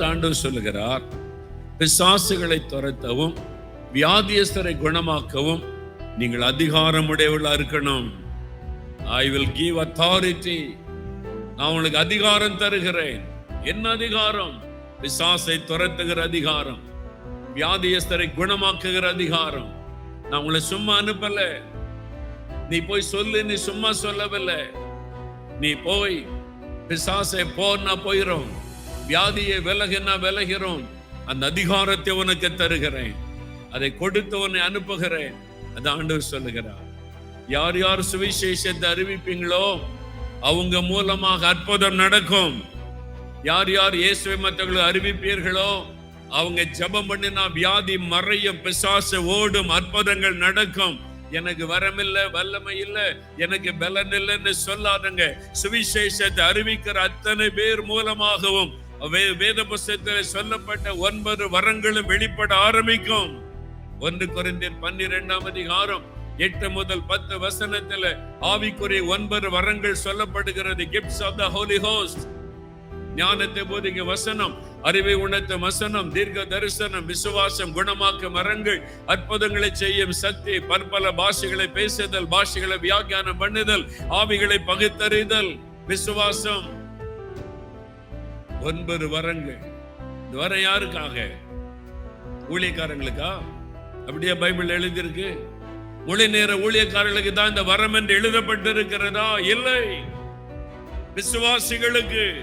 ஆண்டவர் சொல்லுகிறார் பிசாசுகளை துரத்தவும் வியாதியஸ்தரை குணமாக்கவும் நீங்கள் அதிகாரம் உடையவர்களா இருக்கணும். ஐ வில் கிவ் அத்தாரிட்டி நான் உங்களுக்கு அதிகாரம் தருகிறேன். என்ன அதிகாரம்? பிசாசை துரத்துகிற அதிகாரம். வியாதியஸ்தரை குணமாக்குகிற அதிகாரம். நான் உங்களை சும்மா அனுப்பல. நீ போய் சொல்லு நீ சும்மா சொல்லவில்லை. நீ போய் பிசாசை போன்னா போயிரும். வியாதியை விலகினா விலகிறோம். அந்த அதிகாரத்தை உனக்கு தருகிறேன். அதை கொடுத்தவனை உன்னை அனுப்புகிறேன். அது ஆண்டவர் சொல்லுகிறார். யார் யார் சுவிசேஷத்தை அறிவிப்பீங்களோ அவங்க மூலமாக அற்புதம் நடக்கும். யார் யார் இயேசுவை மற்றவர்களை அறிவிப்பீர்களோ அவங்க ஜெபம் பண்ணினா வியாதி மறையும் பிசாசு ஓடும் அற்புதங்கள் நடக்கும். எனக்கு வரமில்லை வல்லமை இல்லை எனக்கு பலன் இல்லைன்னு சொல்லாதங்க. சுவிசேஷத்தை அறிவிக்கிற அத்தனை பேர் மூலமாகவும் வேத புஸ்தகத்தில் சொல்லப்பட்ட ஒன்பது வரங்களும் வெளிப்பட ஆரம்பிக்கும். ஒன்று குறைந்தர் பன்னிரெண்டாம் அதிகாரம் எட்டு முதல் பத்து வசனத்துல ஆவிக்குரிய ஒன்பது வரங்கள் சொல்லப்படுகிறது. Gifts of the holy ghost ஞானத்தை போதிக்க வசனம் அறிவை உணர்த்தும் வசனம் தீர்க்க தரிசனம் விசுவாசம் குணமாக்க மரங்கள் அற்புதங்களை செய்யும் சக்தி பற்பல பாஷைகளை பேசுதல் பாஷைகளை வியாக்கியானம் பண்ணுதல் ஆவிகளை பகுத்தறிதல் விசுவாசம். ஒன்பது வரங்கள். இந்த வரம் யாருக்காக? ஊழியக்காரங்களுக்கா? அப்படியே பைபிள் எழுதியிருக்கு. மொழி நேர ஊழியக்காரர்களுக்கு தான் இந்த வரம் என்று எழுதப்பட்டிருக்கிறதா? இல்லை. விசுவாசிகளுக்கு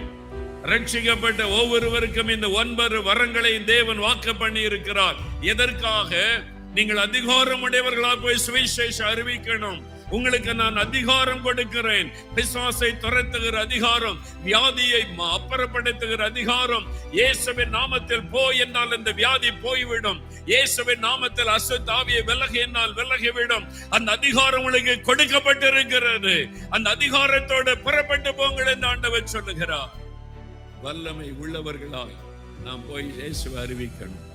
ரட்சிக்கப்பட்ட ஒவ்வொருவருக்கும் இந்த ஒன்பது வரங்களை தேவன் வாக்கு பண்ணி இருக்கிறார் எதற்காக? நீங்கள் அதிகாரம் உடையவர்களாக போய் சுவிசேஷம் அறிவிக்கணும். உங்களுக்கு நான் அதிகாரம் கொடுக்கிறேன். பிசாசை துரத்துகிற அதிகாரம் வியாதியை அப்புறப்படுத்துகிற அதிகாரம். இயேசுவின் நாமத்தில் போ என்னால் இந்த வியாதி போய்விடும். இயேசுவின் நாமத்தில் அசுத்தாவிய விலகி என்னால் விலகிவிடும். அந்த அதிகாரம் உங்களுக்கு கொடுக்கப்பட்டிருக்கிறது. அந்த அதிகாரத்தோடு புறப்பட்டு போங்கள் என்று ஆண்டவர் சொல்லுகிறார். வல்லமை உள்ளவர்களாய் நாம் போய் இயேசுவை அறிவிக்கணும்.